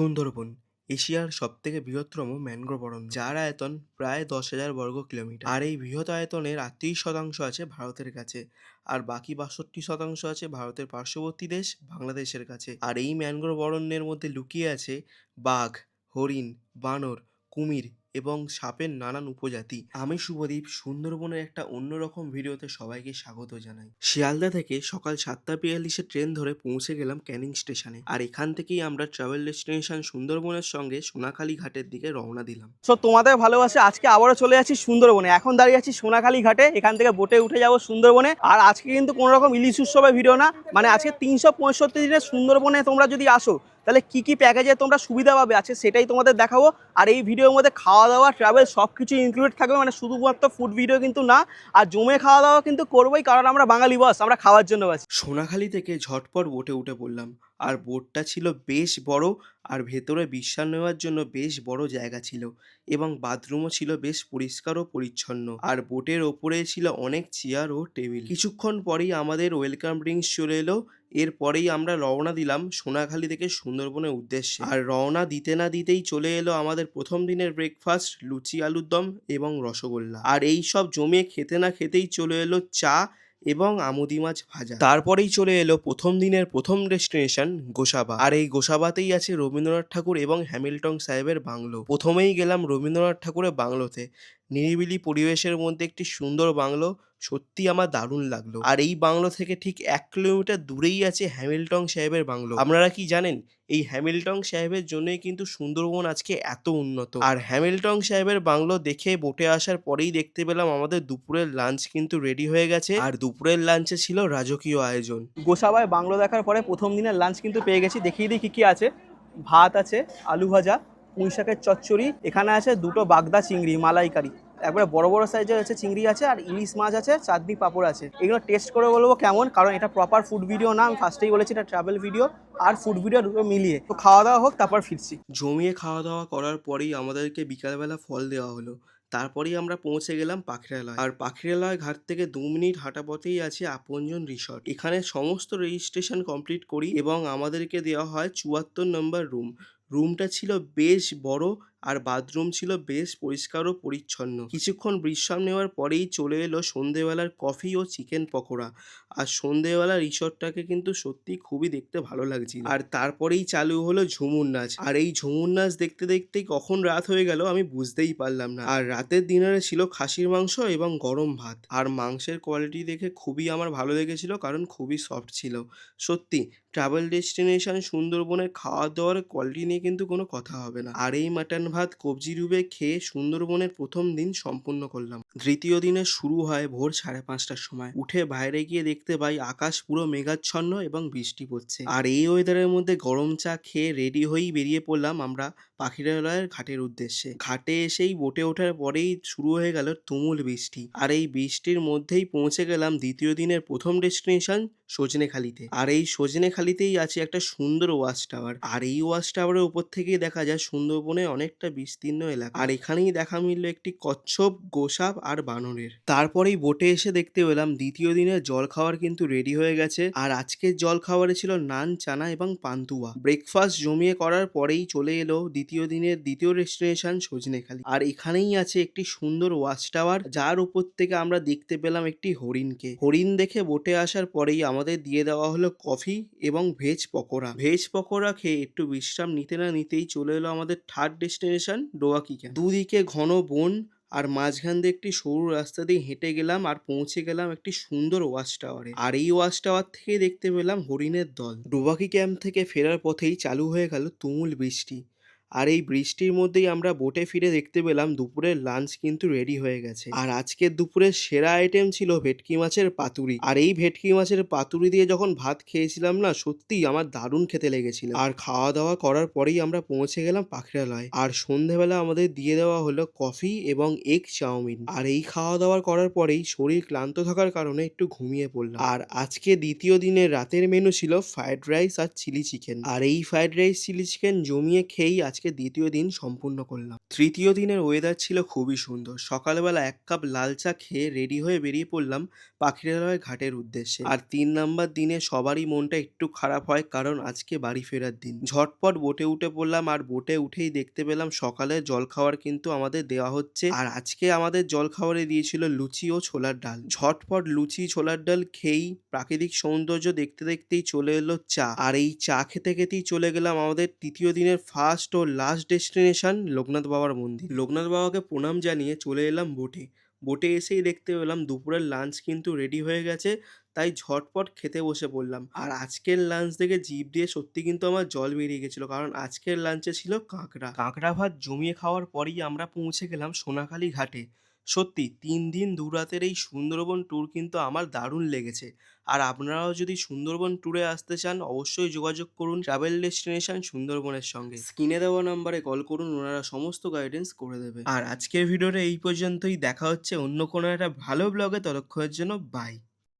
সুন্দরবন, এশিয়ার সবথেকে বৃহত্তম ম্যানগ্রোভ অরণ্য যার আয়তন প্রায় দশ হাজার বর্গ কিলোমিটার। আর এই বৃহৎ আয়তনের আটত্রিশ শতাংশ আছে ভারতের কাছে। আর বাকি বাষট্টি শতাংশ আছে ভারতের পার্শ্ববর্তী দেশ, বাংলাদেশের কাছে। আর এই ম্যানগ্রোভ অরণ্যের মধ্যে লুকিয়ে আছে বাঘ, হরিণ, বানর, কুমির এবং সাপের নানান উপজাতি। আমি শুভদীপ, সুন্দরবনের একটা অন্যরকম ভিডিওতে সবাইকে স্বাগত জানাই। শিয়ালদা থেকে সকাল সাতটা বিয়াল্লিশে ট্রেন ধরে পৌঁছে গেলাম ক্যানিং স্টেশনে। আর এখান থেকেই আমরা ট্রাভেল ডেস্টিনেশন সুন্দরবনের সঙ্গে সোনাখালী ঘাটের দিকে রওনা দিলাম। সো তোমাদের ভালোবাসে আজকে আবারও চলে যাচ্ছি সুন্দরবনে। এখন দাঁড়িয়ে আছি সোনাখালী ঘাটে। এখান থেকে বোটে উঠে যাব সুন্দরবনে। আর আজকে কিন্তু কোনো রকম ইলিশ উৎসবের ভিডিও না। মানে আজকে তিনশো পঁয়ষট্টি দিনে সুন্দরবনে তোমরা যদি আসো তাহলে কি কি প্যাকেজে তোমরা সুবিধা পাবে? আছে সেটাই তোমাদের দেখাবো। আর এই ভিডিওর মধ্যে খাওয়া দাওয়া ট্রাভেল সব কিছু ইনক্লুড থাকবে। মানে শুধুমাত্র ফুড ভিডিও কিন্তু না, আর জমে খাওয়া দাওয়া কিন্তু করবোই, কারণ আমরা বাঙালি বস আমরা খাওয়ার জন্য বাস সোনাখালী থেকে ঝটপট বোটে উঠে পড়লাম। আর বোটটা ছিল বেশ বড়, আর ভেতরে বিশ্রাম নেওয়ার জন্য বেশ বড় জায়গা ছিল এবং বাথরুমও ছিল বেশ পরিষ্কার ও পরিচ্ছন্ন। আর বোটের ওপরে ছিল অনেক চেয়ার ও টেবিল কিছুক্ষণ পরেই আমাদের ওয়েলকাম ড্রিঙ্কস চলে এলো। এরপরেই আমরা রওনা দিলাম সোনাখালী থেকে সুন্দরবনের উদ্দেশ্যে। আর রওনা দিতে না দিতেই চলে এলো আমাদের প্রথম দিনের ব্রেকফাস্ট লুচি, আলুর দম এবং রসগোল্লা। আর এই সব জমিয়ে খেতে না খেতেই চলে এলো চা এবং আমুদি মাছ ভাজা। তারপরেই চলে এলো প্রথম দিনের প্রথম ডেস্টিনেশন গোসাবা। আর এই গোসাবাতেই আছে রবীন্দ্রনাথ ঠাকুর এবং হ্যামিল্টন সাহেবের বাংলো। প্রথমেই গেলাম রবীন্দ্রনাথ ঠাকুরের বাংলোতে। নিরিবিলি পরিবেশের মধ্যে একটি সুন্দর বাংলো সত্যি আমার দারুণ লাগল। আর এই বাংলো থেকে ঠিক এক কিলোমিটার দূরেই আছে হ্যামিল্টন সাহেবের বাংলো। আপনারা কি জানেন এই হ্যামিল্টন সাহেবের জন্যই কিন্তু সুন্দরবন আজকে এত উন্নত। আর হ্যামিল্টন সাহেবের বাংলো দেখে বোটে আসার পরেই দেখতে পেলাম আমাদের দুপুরের লাঞ্চ কিন্তু রেডি হয়ে গেছে। আর দুপুরের লাঞ্চে ছিল রাজকীয় আয়োজন। গোসাবায় বাংলো দেখার পরে প্রথম দিনের লাঞ্চ কিন্তু পেয়ে গেছি। দেখিয়ে দিই কী কী আছে। ভাত আছে আলু ভাজা পুঁই শাকের চচ্চড়ি এখানে আছে দুটো বাগদা চিংড়ি মালাইকারি। একবারে বড় বড় সাইজের আছে চিংড়ি আছে আর ইলিশ মাছ আছে, চাটনি পাঁপড় আছে। এগুলো টেস্ট করে বলব কেমন, কারণ এটা প্রপার ফুড ভিডিও না, আমি ফার্স্টেই বলেছি এটা ট্রাভেল ভিডিও আর ফুড ভিডিও দুটো মিলিয়ে। তো খাওয়া দাওয়া হোক, তারপর ফিরছি। জমিয়ে খাওয়া দাওয়া করার পরেই আমাদেরকে বিকালবেলা ফল দেওয়া হলো। তারপরেই আমরা পৌঁছে গেলাম পাখিরালয়। আর পাখিরালয় ঘাট থেকে দু মিনিট হাঁটা পথেই আছে আপনজন রিসর্ট এখানে সমস্ত রেজিস্ট্রেশন কমপ্লিট করি এবং আমাদেরকে দেওয়া হয় চুয়াত্তর নম্বর রুম রুমটা ছিল বেশ বড় আর বাথরুম ছিল বেশ পরিষ্কার ও পরিচ্ছন্ন। কিছুক্ষণ বিশ্রাম নেওয়ার পরেই চলে এলো সন্ধেবেলার কফি ও চিকেন পকোড়া। আর সন্ধেবেলা রিসর্টটাকে কিন্তু সত্যি খুবই দেখতে ভালো লাগছিল। আর তারপরেই চালু হলো ঝুমুর নাচ। আর এই ঝুমুর নাচ দেখতে দেখতেই কখন রাত হয়ে গেল আমি বুঝতেই পারলাম না। আর রাতের ডিনারে ছিল খাসির মাংস এবং গরম ভাত। আর মাংসের কোয়ালিটি দেখে খুবই আমার ভালো লেগেছিল কারণ খুবই সফট ছিল। সত্যি ট্রাভেল ডেস্টিনেশন সুন্দরবনের খাওয়া দাওয়ার কোয়ালিটি নিয়ে কিন্তু কোনো কথা হবে না। আর এই মাটন ভাত, কবজি ডুবে খেয়ে সুন্দরবনের প্রথম দিন সম্পূর্ণ করলাম। তৃতীয় দিনে শুরু হয় ভোর সাড়ে পাঁচটার সময়। উঠে বাইরে গিয়ে দেখতে পাই আকাশ পুরো মেঘাচ্ছন্ন এবং বৃষ্টি পড়ছে। আর এই ওয়েদারের মধ্যে গরম চা খেয়ে রেডি হয়েই বেরিয়ে পড়লাম আমরা পাখিরালয়ের ঘাটের উদ্দেশ্যে। ঘাটে এসেই বোটে ওঠার পরেই শুরু হয়ে গেল তুমুল বৃষ্টি। আর এই বৃষ্টির মধ্যেই পৌঁছে গেলাম দ্বিতীয় দিনের প্রথম ডেস্টিনেশন সজনেখালিতে আর এই সজনেখালিতেই আছে একটা সুন্দর ওয়াচ টাওয়ার। আর এই ওয়াচ টাওয়ারের উপর থেকেই দেখা যায় সুন্দরবনে অনেকটা বিস্তীর্ণ এলাকা। আর এখানেই দেখা মিলল একটি কচ্ছপ, গোসাপ আর বানরের। তারপরেই বোটে এসে দেখতে পেলাম দ্বিতীয় দিনের জল খাওয়ার কিন্তু রেডি হয়ে গেছে। আর আজকের জল খাওয়ারে ছিল নান, চানা এবং পান্তুয়া। ব্রেকফাস্ট জমিয়ে করার পরেই চলে এলো দ্বিতীয় দিনের দ্বিতীয় ডেস্টিনেশন সজনেখালি আর এখানেই আছে একটি সুন্দর ওয়াচ টাওয়ার, যার উপর থেকে আমরা দেখতে পেলাম একটি হরিণকে। হরিণ দেখে বোটে আসার পরেই আমাদের দিয়ে দেওয়া হলো কফি এবং ভেজ পকোড়া। ভেজ পকোড়া খেয়ে একটু বিশ্রাম নিতে না নিতেই চলে এলো আমাদের থার্ড ডেস্টিনেশন ডোয়াকি ক্যাম্প দুদিকে ঘন বন আর মাঝখান দিয়ে একটি সরু রাস্তা দিয়ে হেঁটে গেলাম আর পৌঁছে গেলাম একটি সুন্দর ওয়াচ টাওয়ারে। আর এই ওয়াচ টাওয়ার থেকে দেখতে পেলাম হরিণের দল। ডোবাকি ক্যাম্প থেকে ফেরার পথেই চালু হয়ে গেল তুমুল বৃষ্টি। আর এই বৃষ্টির মধ্যেই আমরা বোটে ফিরে দেখতে পেলাম দুপুরের লাঞ্চ কিন্তু রেডি হয়ে গেছে। আর আজকের দুপুরের সেরা আইটেম ছিল ভেটকি মাছের পাতুরি। আর এই ভেটকি মাছের পাতুরি দিয়ে যখন ভাত খেয়েছিলাম না সত্যি আমার দারুণ খেতে লেগেছিল। আর খাওয়া দাওয়া করার পরেই আমরা পৌঁছে গেলাম পাখিরালয়। আর সন্ধেবেলা আমাদের দিয়ে দেওয়া হলো কফি এবং এগ চাউমিন। আর এই খাওয়া দাওয়া করার পরেই শরীর ক্লান্ত থাকার কারণে একটু ঘুমিয়ে পড়লাম। আর আজকে দ্বিতীয় দিনের রাতের মেনু ছিল ফ্রাইড রাইস আর চিলি চিকেন আর এই ফ্রাইড রাইস চিলি চিকেন জমিয়ে খেয়েই আজকে আজকে দ্বিতীয় দিন সম্পূর্ণ করলাম। তৃতীয় দিনের ওয়েদার ছিল খুবই সুন্দর। সকালবেলা এক কাপ লাল চা খেয়ে রেডি হয়ে বেরিয়ে পড়লাম পাখিরালয় ঘাটের উদ্দেশ্যে। আর তিন নাম্বার দিনে সবারই মনটা একটু খারাপ হয় কারণ আজকে বাড়ি ফেরার দিন। ঝটপট বোটে উঠে পড়লাম আর বোটে উঠেই দেখতে পেলাম সকালে জল খাওয়ার কিন্তু আমাদের দেওয়া হচ্ছে। আর আজকে আমাদের জল খাওয়ারে দিয়েছিল লুচি ও ছোলার ডাল। ঝটপট লুচি, ছোলার ডাল খেয়েই প্রাকৃতিক সৌন্দর্য দেখতে দেখতেই চলে এলো চা। আর এই চা খেতে খেতেই চলে গেলাম আমাদের তৃতীয় দিনের ফার্স্ট ও লাস্ট ডেস্টিনেশন লোকনাথ বাবার মন্দির। লোকনাথ বাবাকে প্রণাম জানিয়ে চলে এলাম বোটে বোটে এসেই দেখতে পেলাম দুপুরের লাঞ্চ কিন্তু রেডি হয়ে গেছে, তাই ঝটপট খেতে বসে পড়লাম। আর আজকের লাঞ্চ দেখে জিভ দিয়ে সত্যি কিন্তু আমার জল বেরিয়ে গেছিল, কারণ আজকের লাঞ্চে ছিল কাঁকড়া। কাঁকড়া ভাত জমিয়ে খাওয়ার পরই আমরা পৌঁছে গেলাম সোনাখালি ঘাটে। সত্যি তিন দিন দু রাতের এই সুন্দরবন ট্যুর কিন্তু আমার দারুণ লেগেছে। আর আপনারাও যদি সুন্দরবন ট্যুরে আসতে চান অবশ্যই যোগাযোগ করুন ট্রাভেল ডেস্টিনেশন সুন্দরবনের সঙ্গে। স্ক্রিনে দেওয়া নাম্বারে কল করুন ওনারা সমস্ত গাইডেন্স করে দেবে। আর আজকের ভিডিওটা এই পর্যন্তই। দেখা হচ্ছে অন্য কোনো একটা ভালো ব্লগে ততক্ষণের জন্য বাই